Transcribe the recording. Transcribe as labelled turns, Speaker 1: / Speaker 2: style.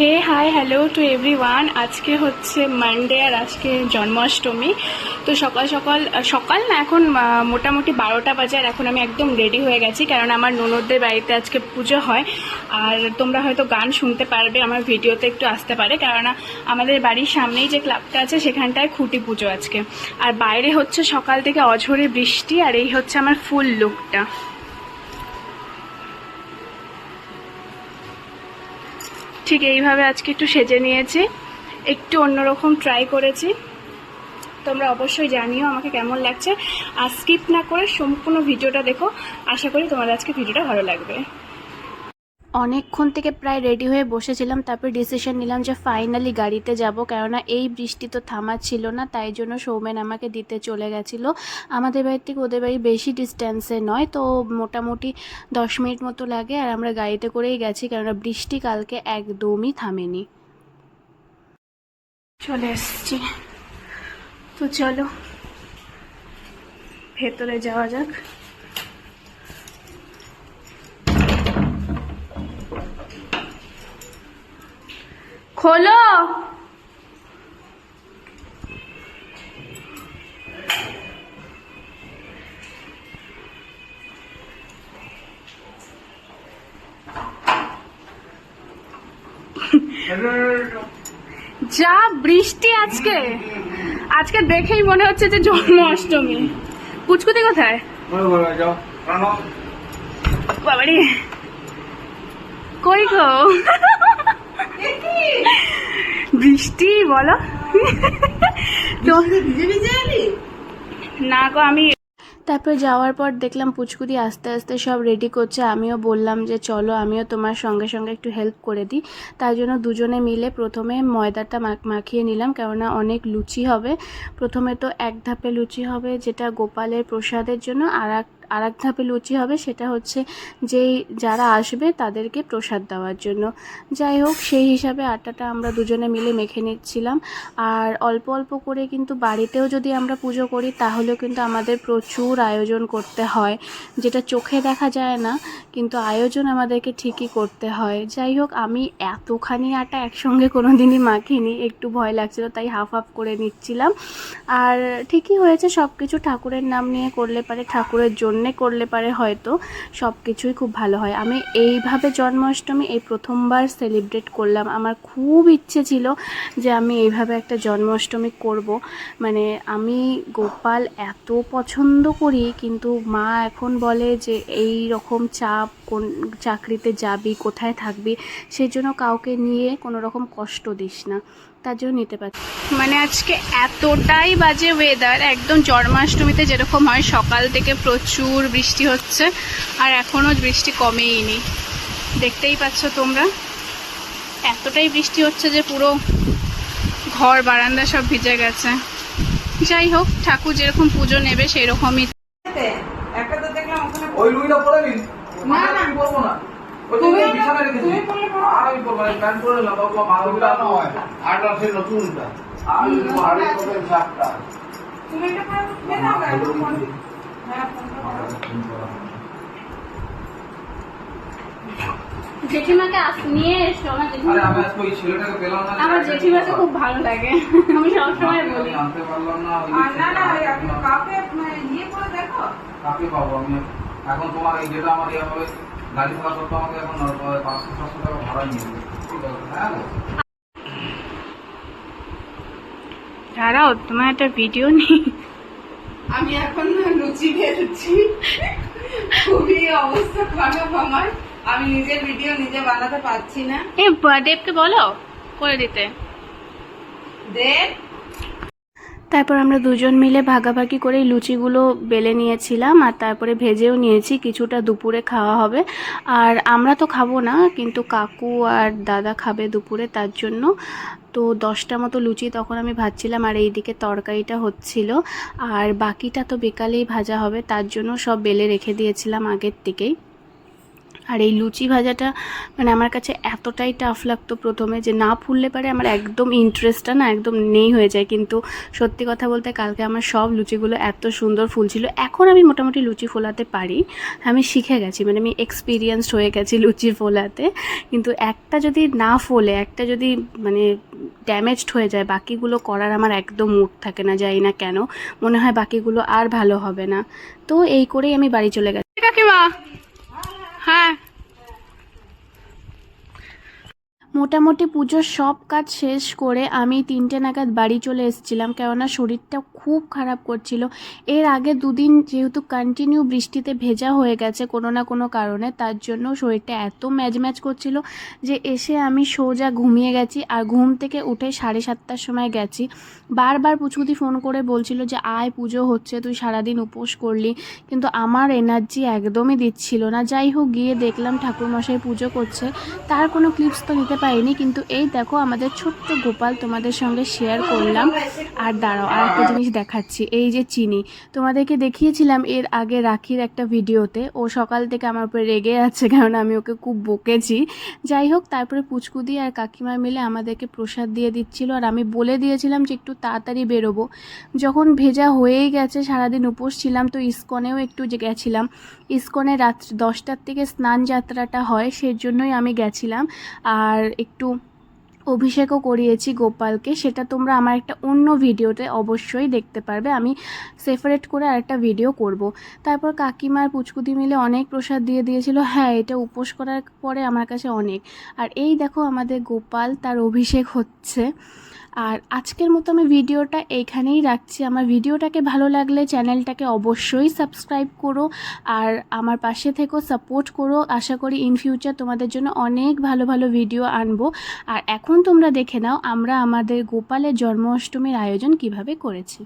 Speaker 1: Hey hi hello to everyone আজকে হচ্ছে Monday আর আজকে জন্মাষ্টমী। তো সকাল সকাল সকাল না, এখন মোটামুটি বারোটা বাজে আর এখন আমি একদম রেডি হয়ে গেছি, কারণ আমার ননদদের বাড়িতে আজকে পুজো হয়। আর তোমরা হয়তো গান শুনতে পারবে, আমার ভিডিওতে একটু আসতে পারে, কেননা আমাদের বাড়ির সামনেই যে ক্লাবটা আছে, সেখানটায় খুঁটি পুজো আজকে। আর বাইরে হচ্ছে সকাল থেকে অঝরে বৃষ্টি, আর এই হচ্ছে আমার ফুল লুকটা ঠিক এইভাবে আজকে একটু সেজে নিয়েছি। একটু অন্যরকম ট্রাই করেছি। তোমরা অবশ্যই জানিও আমাকে কেমন লাগছে। আর স্কিপ না করে সম্পূর্ণ ভিডিওটা দেখো। আশা করি তোমাদের আজকে ভিডিওটা ভালো লাগবে। অনেকক্ষণ থেকে প্রায় রেডি হয়ে বসেছিলাম, তারপর ডিসিশন নিলাম যে ফাইনালি গাড়িতে যাব, কেননা এই বৃষ্টি তো থামাচ্ছিল না, তাই জন্য সৌমেন আমাকে দিতে চলে গেছিল। আমাদের বাড়ি থেকে ওদের বাড়ি বেশি ডিস্ট্যান্সে নয়, তো মোটামুটি দশ মিনিট মতো লাগে আর আমরা গাড়িতে করেই গেছি, কেননা বৃষ্টি কালকে একদমই থামেনি। চলে এসছি। তো চলো, ভেতরে যাওয়া যাক। খোলো। যা বৃষ্টি আজকে। আজকে দেখেই মনে হচ্ছে যে জন্মাষ্টমী। পুচকুতি কোথায়? কই গো? বৃষ্টি বলো। তো না গো আমি তারপর যাওয়ার পর দেখলাম পুচকুদি আস্তে আস্তে সব রেডি করছে। আমিও বললাম যে চলো আমিও তোমার সঙ্গে সঙ্গে একটু হেল্প করে দিই। তার জন্য দুজনে মিলে প্রথমে ময়দাটা মাখ- মাখিয়ে নিলাম কেননা অনেক লুচি হবে। প্রথমে তো এক ধাপে লুচি হবে যেটা গোপালের প্রসাদের জন্য আর এক আর এক ধাপে লুচি হবে, সেটা হচ্ছে যেই যারা আসবে তাদেরকে প্রসাদ দেওয়ার জন্য। যাই হোক, সেই হিসাবে আটাটা আমরা দুজনে মিলে মেখে নিচ্ছিলাম। আর অল্প অল্প করে কিন্তু বাড়িতেও যদি আমরা পুজো করি, তাহলেও কিন্তু আমাদের প্রচুর আয়োজন করতে হয়, যেটা চোখে দেখা যায় না, কিন্তু আয়োজন আমাদেরকে ঠিকই করতে হয়। যাই হোক, আমি এতখানি আটা একসঙ্গে কোনো দিনই মাখিনি, একটু ভয় লাগছিল, তাই হাফ হাফ করে নিচ্ছিলাম। আর ঠিকই হয়েছে সব কিছু ঠাকুরের নাম নিয়ে করলে পারে, ঠাকুরের জন্যে করলে পারে হয়তো সব কিছুই খুব ভালো হয়। আমি এইভাবে জন্মাষ্টমী এই প্রথমবার সেলিব্রেট করলাম। আমার খুব ইচ্ছে ছিল যে আমি এইভাবে একটা জন্মাষ্টমী করব। মানে আমি গোপাল এত পছন্দ করি, কিন্তু মা এখন বলে যে এই রকম চাপ কোন চাকরিতে যাবি, কোথায় থাকবি, সেই জন্য কাউকে নিয়ে কোনো রকম কষ্ট দিস না। তার নিতে পারছি। মানে আজকে এতটাই বাজে ওয়েদার একদম জন্মাষ্টমীতে যেরকম হয় সকাল থেকে প্রচুর বৃষ্টি হচ্ছে আর এখনও বৃষ্টি কমেইনি দেখতেই পাচ্ছ তোমরা? এতটাই বৃষ্টি হচ্ছে যে পুরো ঘর বারান্দা সব ভিজে গেছে। যাই হোক ঠাকুর যেরকম পুজো নেবে সেরকমই
Speaker 2: একটা তো দেখলাম ওখানে
Speaker 3: ওই নিন
Speaker 2: না, না।
Speaker 3: না। রেখেছি। আর আমি না বাবা নয়
Speaker 4: আটা নতুনটা
Speaker 3: আর
Speaker 4: আড়ে সাতটা।
Speaker 2: তুমি এখন ফোন। হ্যাঁ, করো।
Speaker 1: জেঠিমাকে নিয়ে এসো আমার জেঠিমা আমার জেঠিমাকে খুব ভালো লাগে। আমি সবসময় বলি।
Speaker 3: আনতে পারলাম না
Speaker 2: না না আপনি কাউকে মানে ইয়ে করে দেখো।
Speaker 3: কাকে পাবো আমি? এখন তোমার এই যেটা আমার ইয়ে হবে গাড়ি ভাড়া করতে আমাকে এখন পাঁচশো সাতশো টাকা ভাড়া নিয়ে নেবে ঠিক আছে হ্যাঁ?
Speaker 1: দাঁড়াও তোমার একটা ভিডিও নেই।
Speaker 2: আমি এখন লুচি বেরোচ্ছি খুবই অবস্থা খারাপ আমার। আমি নিজের ভিডিও নিজে বানাতে পারছি না।
Speaker 1: এ দেবকে বলো করে দিতে।
Speaker 2: দেব?
Speaker 1: তারপর আমরা দুজন মিলে ভাগাভাগি করে লুচিগুলো বেলে নিয়েছিলাম আর তারপরে ভেজেও নিয়েছি, কিছুটা দুপুরে খাওয়া হবে। আর আমরা তো খাব না, কিন্তু কাকু আর দাদা খাবে দুপুরে তার জন্য। তো দশটা মতো লুচি তখন আমি ভাজছিলাম আর এইদিকে তরকারিটা হচ্ছিল। আর বাকিটা তো বিকালেই ভাজা হবে, তার জন্য সব বেলে রেখে দিয়েছিলাম আগের থেকেই। আর এই লুচি ভাজাটা মানে আমার কাছে এতটাই টাফ লাগতো প্রথমে যে না ফুললে পারে আমার একদম ইন্টারেস্টটা না একদম নেই হয়ে যায়। কিন্তু সত্যি কথা বলতে কালকে আমার সব লুচিগুলো এত সুন্দর ফুলছিল এখন আমি মোটামুটি লুচি ফোলাতে পারি। আমি শিখে গেছি মানে আমি এক্সপিরিয়েন্সড হয়ে গেছি লুচি ফোলাতে। কিন্তু একটা যদি না ফোলে, একটা যদি মানে ড্যামেজড হয়ে যায়, বাকিগুলো করার আমার একদম মুড থাকে না, যাই না কেন। মনে হয় বাকিগুলো আর ভালো হবে না। তো এই করেই আমি বাড়ি চলে গেছি। কাকিমা হ্যাঁ মোটামুটি পুজোর সব কাজ শেষ করে আমি তিনটে নাগাদ বাড়ি চলে এসেছিলাম, কেননা শরীরটা খুব খারাপ করছিল। এর আগে দুদিন যেহেতু কন্টিনিউ বৃষ্টিতে ভেজা হয়ে গেছে কোনো না কোনো কারণে, তার জন্য শরীরটা এত ম্যাজ ম্যাচ করছিল যে এসে আমি সোজা ঘুমিয়ে গেছি আর ঘুম থেকে উঠে সাড়ে সাতটার সময় গেছি। বারবার পুচকুদি ফোন করে বলছিল যে, আয় পুজো হচ্ছে, তুই সারাদিন উপোস করলি। কিন্তু আমার এনার্জি একদমই দিচ্ছিল না। যাই হোক, গিয়ে দেখলাম ঠাকুরমশাই পুজো করছে। তার কোনো ক্লিপস তো নিতে পারিনি কিন্তু এই দেখো আমাদের ছোট্ট গোপাল তোমাদের সঙ্গে শেয়ার করলাম। আর দাঁড়াও আর একটা জিনিস দেখাচ্ছি, এই যে চিনি। তোমাদেরকে দেখিয়েছিলাম এর আগে রাখির একটা ভিডিওতে, ও সকাল থেকে আমার উপরে রেগে আছে, কারণ আমি ওকে খুব বকেছি। যাই হোক, তারপরে পুচকুদি আর কাকিমা মিলে আমাদেরকে প্রসাদ দিয়ে দিচ্ছিল, আর আমি বলে দিয়েছিলাম যে একটু তাড়াতাড়ি বেরোবো। যখন ভেজা হয়েই গেছে, সারাদিন উপোস ছিলাম, তো ইস্কনেও একটু যে গেছিলাম। ইস্কনে রাত্রি দশটার থেকে স্নান যাত্রাটা হয় সেই জন্যই আমি গেছিলাম। আর একটু অভিষেকও করিয়েছি গোপালকে, সেটা তোমরা আমার একটা অন্য ভিডিওতে অবশ্যই দেখতে পারবে। আমি সেপারেট করে আরেকটা ভিডিও করব। তারপর কাকিমার পুচকুদি মিলে অনেক প্রসাদ দিয়ে দিয়েছিল। হ্যাঁ এটা উপোস করার পরে আমার কাছে অনেক। আর এই দেখো আমাদের গোপাল তার অভিষেক হচ্ছে। আর আজকের মতো আমি ভিডিওটা এইখানেই রাখছি। আমার ভিডিওটাকে ভালো লাগলে চ্যানেলটাকে অবশ্যই সাবস্ক্রাইব করো আর আমার পাশে থেকেও সাপোর্ট করো। আশা করি ইন ফিউচার তোমাদের জন্য অনেক ভালো ভালো ভিডিও আনব। আর এখন তোমরা দেখে নাও আমরা আমাদের গোপালের জন্মাষ্টমীর আয়োজন কীভাবে করেছি।